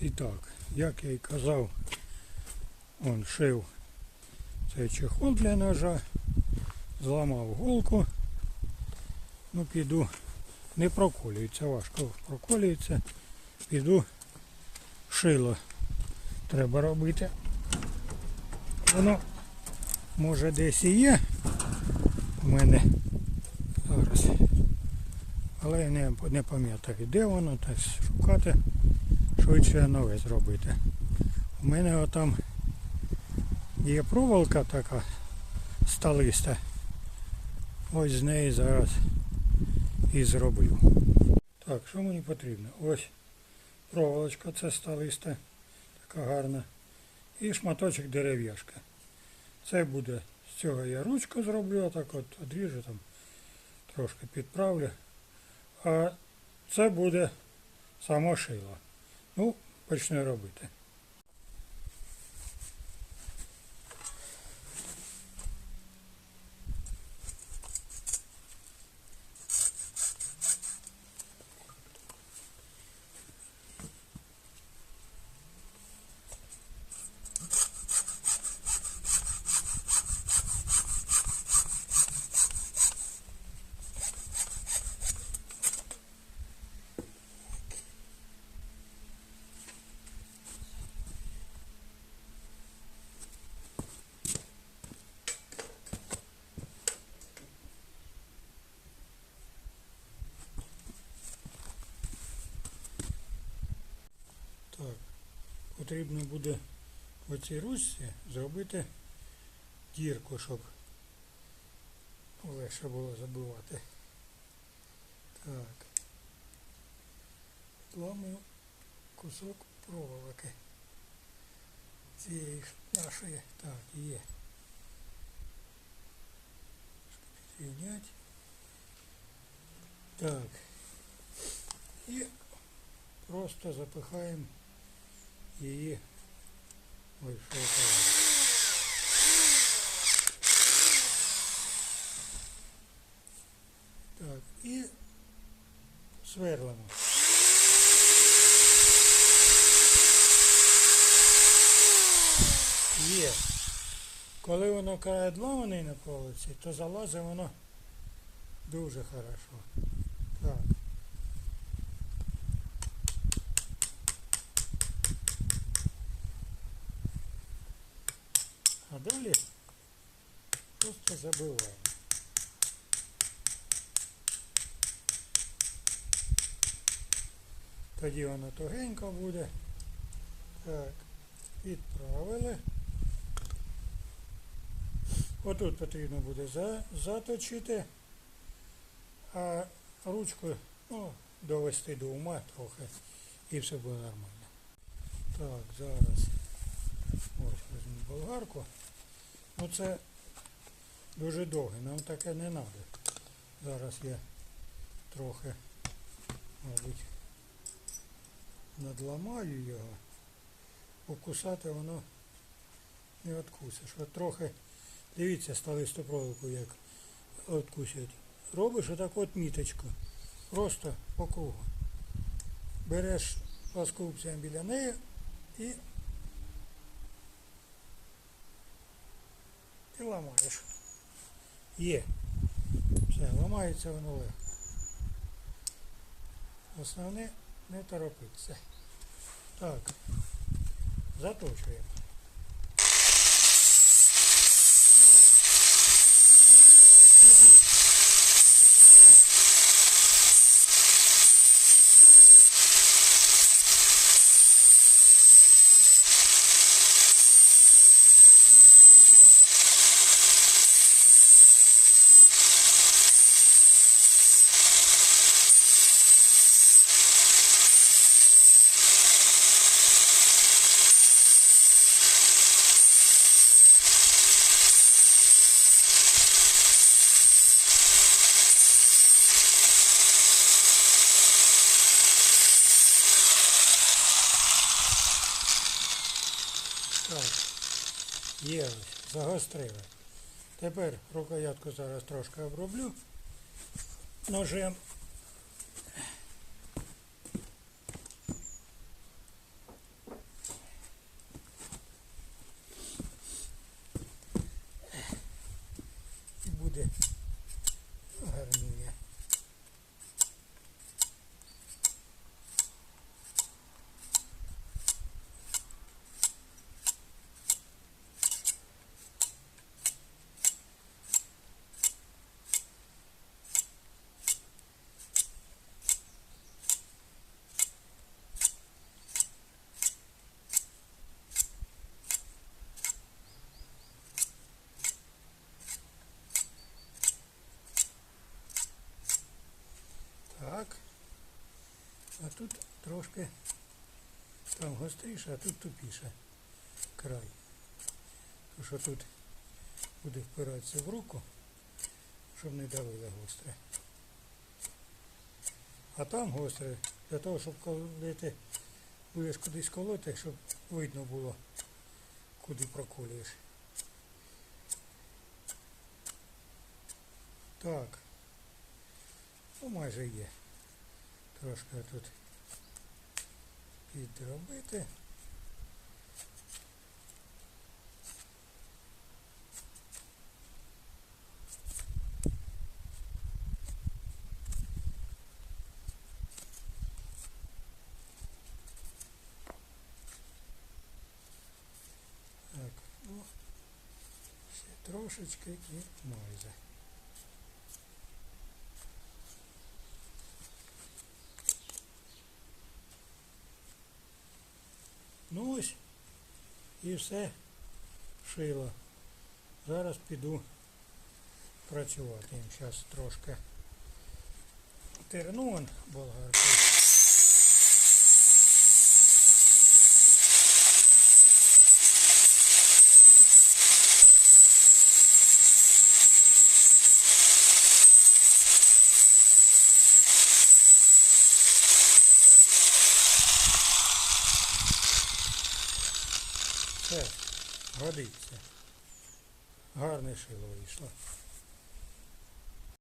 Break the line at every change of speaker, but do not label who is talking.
І так, як я й казав, он шив цей чехол для ножа, зламав голку, ну піду, не проколюється, важко проколюється, піду шило треба робити. Воно може десь і є у мене зараз. Але я не, не пам'ятаю, де воно, так шукати, швидше нове зробити. У мене отам є проволока така сталиста. Ось з неї зараз і зроблю. Так, що мені потрібно? Ось проволочка, це сталиста, така гарна. І шматочок дерев'яшка. Це буде, з цього я ручку зроблю, отак от одріжу там, трошки підправлю. А це буде само шило. Ну, почне робити. Потрібно буде в цій ручці зробити дірку, щоб легше було забивати. Так. Зламую кусок проволоки. Цієї нашої. Так, є. Підрівнять. Так. І просто запихаємо її ой, що це? Так, і сверлимо. Є. Коли воно край длований на полиці, то залазить воно дуже хорошо. Так. А далі просто забиваємо. Тоді воно тугенько буде. Так, відправили. Отут потрібно буде за, заточити, а ручку ну, довести до ума трохи і все буде нормально. Так, зараз ось болгарку. Ну це дуже довге, нам таке не треба. Зараз я трохи, мабуть, надламаю його. Покусати воно не відкусиш. От трохи, дивіться, сталисту проволоку, як відкусять. Робиш отак от міточку. Просто по кругу. Береш пласкупцем біля неї і і ламаєш. Є. Все, ламається воно легко. Основне не торопитися. Так, заточуємо. Так, є ось, загострили. Тепер рукоятку зараз трошки оброблю ножем. Трошки там гостріше, а тут тупіше край. Тому що тут буде впиратися в руку, щоб не давило гостре. А там гостре, для того, щоб коли ти будеш кудись колоти, щоб видно було, куди проколюєш. Так. Ну, майже є. Трошки тут підробити. Так, ну, трошечки і майже. Ну ось і все шило. Зараз піду працювати. Їм зараз трошки терну он болгарку. Все, годиться. Гарне шило вийшло.